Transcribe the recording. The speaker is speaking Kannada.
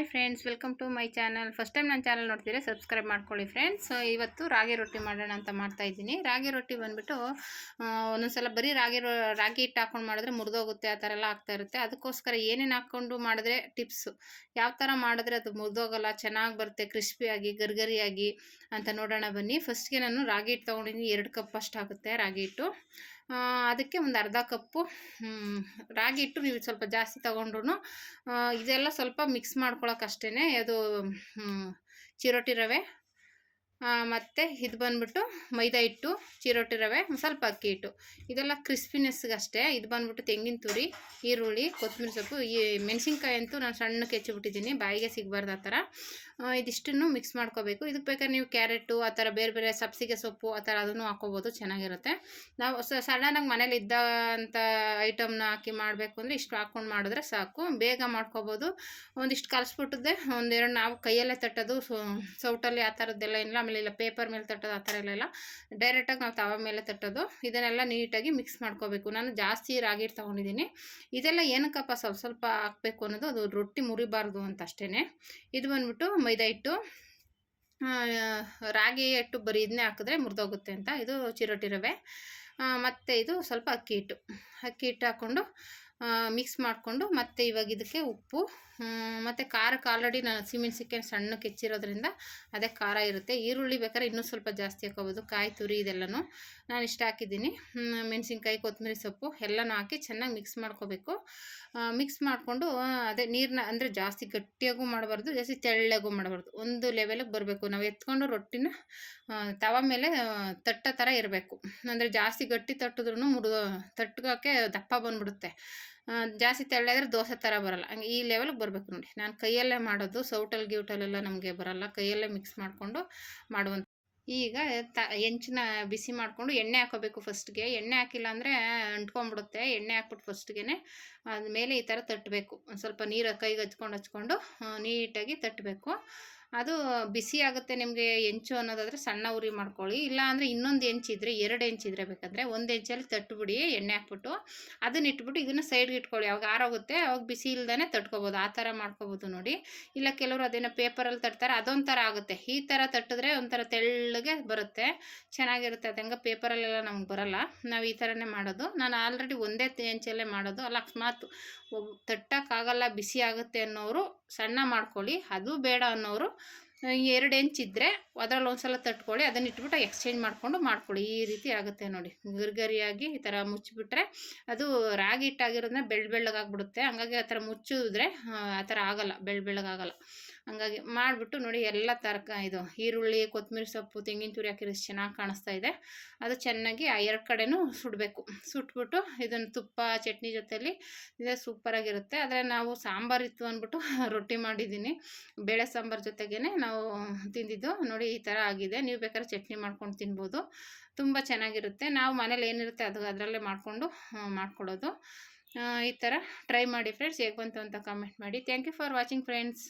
Hi friends welcome to my channel first time ನನ್ನ ಚಾನಲ್ ನೋಡ್ತೀರಾ ಸಬ್ಸ್ಕ್ರೈಬ್ ಮಾಡ್ಕೊಳ್ಳಿ ಫ್ರೆಂಡ್ಸ್ ಇವತ್ತು ರಾಗಿ ರೊಟ್ಟಿ ಮಾಡೋಣ ಅಂತ ಮಾಡ್ತಾ ಇದ್ದೀನಿ. ರಾಗಿ ರೊಟ್ಟಿ ಬಂದುಬಿಟ್ಟು ಒಂದೊಂದ್ಸಲ ಬರೀ ರಾಗಿ ರಾಗಿ ಹಿಟ್ಟು ಹಾಕೊಂಡು ಮಾಡಿದ್ರೆ ಮುರಿದೋಗುತ್ತೆ, ಆ ಥರ ಎಲ್ಲ ಆಗ್ತಾ ಇರುತ್ತೆ. ಅದಕ್ಕೋಸ್ಕರ ಏನೇನು ಹಾಕ್ಕೊಂಡು ಮಾಡಿದ್ರೆ ಟಿಪ್ಸು ಯಾವ ಥರ ಮಾಡಿದ್ರೆ ಅದು ಮುರಿದೋಗಲ್ಲ, ಚೆನ್ನಾಗಿ ಬರುತ್ತೆ ಕ್ರಿಸ್ಪಿಯಾಗಿ ಗರ್ಗರಿಯಾಗಿ ಅಂತ ನೋಡೋಣ ಬನ್ನಿ. ಫಸ್ಟ್ಗೆ ನಾನು ರಾಗಿ ಹಿಟ್ಟು ತೊಗೊಂಡಿದ್ದೀನಿ. ಎರಡು ಕಪ್ ಅಷ್ಟು ಆಗುತ್ತೆ ರಾಗಿ ಹಿಟ್ಟು. ಅದಕ್ಕೆ ಒಂದು ಅರ್ಧ ಕಪ್ಪು ರಾಗಿ ಹಿಟ್ಟು ನೀವು ಸ್ವಲ್ಪ ಜಾಸ್ತಿ ತೊಗೊಂಡ್ರು ಇದೆಲ್ಲ ಸ್ವಲ್ಪ ಮಿಕ್ಸ್ ಮಾಡ್ಕೊಳಕ್ಕೆ ಅಷ್ಟೇ ಅದು ಚಿರೋಟಿ ರವೆ ಮತ್ತು ಇದು ಬಂದ್ಬಿಟ್ಟು ಮೈದಾ ಹಿಟ್ಟು, ಚಿರೋಟಿ ರವೆ ಸ್ವಲ್ಪ ಅಕ್ಕಿ ಹಿಟ್ಟು. ಇದೆಲ್ಲ ಕ್ರಿಸ್ಪಿನೆಸ್ಗಷ್ಟೇ ಇದು ಬಂದ್ಬಿಟ್ಟು ತೆಂಗಿನ ತುರಿ, ಈರುಳ್ಳಿ, ಕೊತ್ತಂಬರಿ ಸೊಪ್ಪು, ಈ ಮೆಣಸಿನ್ಕಾಯಿ ಅಂತೂ ನಾನು ಸಣ್ಣಕ್ಕೆ ಹೆಚ್ಚಿಬಿಟ್ಟಿದ್ದೀನಿ. ಬಾಯಿಗೆ ಸಿಗಬಾರ್ದು ಆ ಥರ. ಇದಿಷ್ಟನ್ನು ಮಿಕ್ಸ್ ಮಾಡ್ಕೋಬೇಕು. ಇದಕ್ಕೆ ಬೇಕಾದ್ರೆ ನೀವು ಕ್ಯಾರೆಟು, ಆ ಥರ ಬೇರೆ ಬೇರೆ ಸಬ್ಸಿಗೆ ಸೊಪ್ಪು, ಆ ಥರ ಅದನ್ನು ಹಾಕೋಬೋದು ಚೆನ್ನಾಗಿರುತ್ತೆ. ನಾವು ಸಡನ್ನಾಗಿ ಮನೇಲಿ ಇದ್ದಂಥ ಐಟಮ್ನ ಹಾಕಿ ಮಾಡಬೇಕು ಅಂದರೆ ಇಷ್ಟು ಹಾಕ್ಕೊಂಡು ಮಾಡಿದ್ರೆ ಸಾಕು. ಬೇಗ ಮಾಡ್ಕೋಬೋದು. ಒಂದಿಷ್ಟು ಕಲಸ್ಬಿಟ್ಟದ್ದೇ ಒಂದೆರಡು ನಾವು ಕೈಯಲ್ಲೇ ತಟ್ಟೋದು ಸೌಟಲ್ಲಿ ಆ ಥರದ್ದೆಲ್ಲ ಇಲ್ಲ ಇಲ್ಲ ಪೇಪರ್ ಮೇಲೆ ತಟ್ಟೋದು ಆ ಥರ ಎಲ್ಲ ಡೈರೆಕ್ಟಾಗಿ ನಾವು ತವ ಮೇಲೆ ತಟ್ಟೋದು. ಇದನ್ನೆಲ್ಲ ನೀಟಾಗಿ ಮಿಕ್ಸ್ ಮಾಡ್ಕೋಬೇಕು. ನಾನು ಜಾಸ್ತಿ ರಾಗಿ ತೊಗೊಂಡಿದ್ದೀನಿ. ಇದೆಲ್ಲ ಏನಕ್ಕಪ್ಪ ಸ್ವಲ್ಪ ಸ್ವಲ್ಪ ಹಾಕಬೇಕು ಅನ್ನೋದು ಅದು ರೊಟ್ಟಿ ಮುರಿಬಾರ್ದು ಅಂತ ಅಷ್ಟೇ ಇದು ಬಂದ್ಬಿಟ್ಟು ಮೈದಾ ಹಿಟ್ಟು ರಾಗಿ ಹಿಟ್ಟು ಬರೀ ಇದನ್ನೇ ಹಾಕಿದ್ರೆ ಮುರಿದೋಗುತ್ತೆ ಅಂತ. ಇದು ಚಿರೋಟಿ ರವೆ. ಮತ್ತು ಇದು ಸ್ವಲ್ಪ ಅಕ್ಕಿ ಹಿಟ್ಟು. ಅಕ್ಕಿ ಹಿಟ್ಟು ಹಾಕ್ಕೊಂಡು ಮಿಕ್ಸ್ ಮಾಡಿಕೊಂಡು ಮತ್ತೆ ಇವಾಗ ಇದಕ್ಕೆ ಉಪ್ಪು ಮತ್ತು ಖಾರಕ್ಕೆ ಆಲ್ರೆಡಿ ನಾನು ಸಿಮೆಣ್ಸಿಕಾಯಿ ಸಣ್ಣಕ್ಕೆ ಕೆಚ್ಚಿರೋದ್ರಿಂದ ಅದೇ ಖಾರ ಇರುತ್ತೆ. ಈರುಳ್ಳಿ ಬೇಕಾದ್ರೆ ಇನ್ನೂ ಸ್ವಲ್ಪ ಜಾಸ್ತಿ ಹಾಕೋಬೋದು ಕಾಯಿ, ತುರಿ ಇದೆಲ್ಲನೂ. ನಾನು ಇಷ್ಟ ಹಾಕಿದ್ದೀನಿ. ಮೆಣಸಿನ್ಕಾಯಿ, ಕೊತ್ತಂಬರಿ ಸೊಪ್ಪು ಎಲ್ಲನೂ ಹಾಕಿ ಚೆನ್ನಾಗಿ ಮಿಕ್ಸ್ ಮಾಡ್ಕೋಬೇಕು. ಮಿಕ್ಸ್ ಮಾಡಿಕೊಂಡು ಅದೇ ನೀರನ್ನ ಅಂದರೆ ಜಾಸ್ತಿ ಗಟ್ಟಿಯಾಗೂ ಮಾಡಬಾರ್ದು, ಜಾಸ್ತಿ ತೆಳ್ಳಗೂ ಮಾಡಬಾರ್ದು. ಒಂದು ಲೆವೆಲಿಗೆ ಬರಬೇಕು. ನಾವು ಎತ್ಕೊಂಡು ರೊಟ್ಟಿನ ತವ ಮೇಲೆ ತಟ್ಟ ಥರ ಇರಬೇಕು. ಅಂದರೆ ಜಾಸ್ತಿ ಗಟ್ಟಿ ತಟ್ಟಿದ್ರೂ ಮುರಿದು ತಟ್ಟಗೋಕ್ಕೆ ದಪ್ಪ ಬಂದ್ಬಿಡುತ್ತೆ. ಜಾಸ್ತಿ ತೆಳ್ಳಾದ್ರೆ ದೋಸೆ ಥರ ಬರಲ್ಲ. ಹಂಗೆ ಈ ಲೆವೆಲ್ಗೆ ಬರಬೇಕು ನೋಡಿ. ನಾನು ಕೈಯಲ್ಲೇ ಮಾಡೋದು, ಸೌಟಲ್ ಗಿೌಟಲೆಲ್ಲ ನಮಗೆ ಬರಲ್ಲ. ಕೈಯಲ್ಲೇ ಮಿಕ್ಸ್ ಮಾಡಿಕೊಂಡು ಮಾಡುವಂಥ ಈಗ ತ, ಹೆಂಚಿನ ಬಿಸಿ ಮಾಡಿಕೊಂಡು ಎಣ್ಣೆ ಹಾಕೋಬೇಕು ಫಸ್ಟ್ಗೆ ಎಣ್ಣೆ ಹಾಕಿಲ್ಲ ಅಂದರೆ ಅಂಟ್ಕೊಂಡ್ಬಿಡುತ್ತೆ. ಎಣ್ಣೆ ಹಾಕ್ಬಿಟ್ಟು ಫಸ್ಟ್ಗೆ ಮೇಲೆ ಈ ಥರ ತಟ್ಟಬೇಕು ಸ್ವಲ್ಪ ನೀರು ಕೈಗೆ ಹಚ್ಕೊಂಡು ಹಚ್ಕೊಂಡು ನೀಟಾಗಿ ತಟ್ಟಬೇಕು ಅದು ಬಿಸಿ ಆಗುತ್ತೆ ನಿಮಗೆ ಹೆಂಚು ಅನ್ನೋದಾದರೆ ಸಣ್ಣ ಉರಿ ಮಾಡ್ಕೊಳ್ಳಿ. ಇಲ್ಲ ಅಂದರೆ ಇನ್ನೊಂದು ಹೆಂಚಿದ್ರೆ ಎರಡು ಹೆಂಚಿದ್ರೆ ಬೇಕಂದರೆ ಒಂದು ಹೆಂಚಲ್ಲಿ ತಟ್ಬಿಡಿ, ಎಣ್ಣೆ ಹಾಕ್ಬಿಟ್ಟು ಅದನ್ನ ಇಟ್ಬಿಟ್ಟು ಇದನ್ನು ಸೈಡ್ಗೆ ಇಟ್ಕೊಳ್ಳಿ. ಅವಾಗ ಆರೋಗುತ್ತೆ ಅವಾಗ ಬಿಸಿ ಇಲ್ದೇ ತಟ್ಕೊಬೋದು. ಆ ಥರ ಮಾಡ್ಕೊಬೋದು ನೋಡಿ. ಇಲ್ಲ ಕೆಲವರು ಅದೇನೋ ಪೇಪರಲ್ಲಿ ತಟ್ತಾರೆ, ಅದೊಂಥರ ಆಗುತ್ತೆ. ಈ ಥರ ತಟ್ಟಿದ್ರೆ ಒಂಥರ ತೆಳ್ಳಗೆ ಬರುತ್ತೆ. ಚೆನ್ನಾಗಿರುತ್ತೆ. ಅದು ಹೆಂಗೆ ಪೇಪರಲ್ಲೆಲ್ಲ ನಮ್ಗೆ ಬರಲ್ಲ. ನಾವು ಈ ಥರನೇ ಮಾಡೋದು. ನಾನು ಆಲ್ರೆಡಿ ಒಂದೇ ಹೆಂಚಲ್ಲೇ ಮಾಡೋದು. ಅಲ್ಲ ಅಕಸ್ಮಾತ್ ಒಬ್ ತಟ್ಟಕ್ಕಾಗಲ್ಲ, ಬಿಸಿ ಆಗುತ್ತೆ ಅನ್ನೋರು ಸಣ್ಣ ಮಾಡ್ಕೊಳ್ಳಿ. ಅದು ಬೇಡ ಅನ್ನೋರು ಎರಡು ಇದ್ರೆ ಅದರಲ್ಲಿ ಒಂದ್ಸಲ ತಟ್ಕೊಳ್ಳಿ. ಅದನ್ನ ಇಟ್ಬಿಟ್ಟು ಎಕ್ಸ್ಚೇಂಜ್ ಮಾಡಿಕೊಂಡು ಮಾಡ್ಕೊಳ್ಳಿ. ಈ ರೀತಿ ಆಗುತ್ತೆ ನೋಡಿ. ಗರಿಗರಿಯಾಗಿ ಈ ಥರ ಮುಚ್ಚಿಬಿಟ್ರೆ ಅದು ರಾಗಿ ಹಿಟ್ಟಾಗಿರೋದನ್ನ ಬೆಳ್ಳ ಬೆಳ್ಳಗಾಗ್ಬಿಡುತ್ತೆ. ಹಂಗಾಗಿ ಆ ಥರ ಮುಚ್ಚಿದ್ರೆ ಆ ಥರ ಆಗಲ್ಲ. ಬೆಳ್ಳ ಬೆಳ್ಳಗಾಗಲ್ಲ. ಹಂಗಾಗಿ ಮಾಡಿಬಿಟ್ಟು ನೋಡಿ ಎಲ್ಲ ತರಕ, ಇದು ಈರುಳ್ಳಿ ಕೊತ್ತಂಬರಿ ಸೊಪ್ಪು, ತೆಂಗಿನ ತುರಿ ಹಾಕಿರೋ ಚೆನ್ನಾಗಿ ಕಾಣಿಸ್ತಾ ಇದೆ. ಅದು ಚೆನ್ನಾಗಿ ಆ ಎರಡು ಕಡೆನೂ ಸುಡಬೇಕು. ಸುಟ್ಬಿಟ್ಟು ಇದನ್ನು ತುಪ್ಪ, ಚಟ್ನಿ ಜೊತೆಲಿ ಇದೆ ಸೂಪರಾಗಿರುತ್ತೆ ಆದರೆ ನಾವು ಸಾಂಬಾರು ಇತ್ತು ಅಂದ್ಬಿಟ್ಟು ರೊಟ್ಟಿ ಮಾಡಿದ್ದೀನಿ. ಬೇಳೆ ಸಾಂಬಾರು ಜೊತೆಗೇ ನಾವು ತಿಂದಿದ್ದು. ನೋಡಿ ಈ ಥರ ಆಗಿದೆ. ನೀವು ಬೇಕಾದ್ರೆ ಚಟ್ನಿ ಮಾಡ್ಕೊಂಡು ತಿನ್ಬೋದು. ತುಂಬ ಚೆನ್ನಾಗಿರುತ್ತೆ. ನಾವು ಮನೇಲಿ ಏನಿರುತ್ತೆ ಅದು ಅದರಲ್ಲೇ ಮಾಡಿಕೊಂಡು ಮಾಡ್ಕೊಳ್ಳೋದು. ಈ ಥರ ಟ್ರೈ ಮಾಡಿ ಫ್ರೆಂಡ್ಸ್ ಹೇಗೆ ಬಂತು ಅಂತ ಕಮೆಂಟ್ ಮಾಡಿ. Thank you for watching friends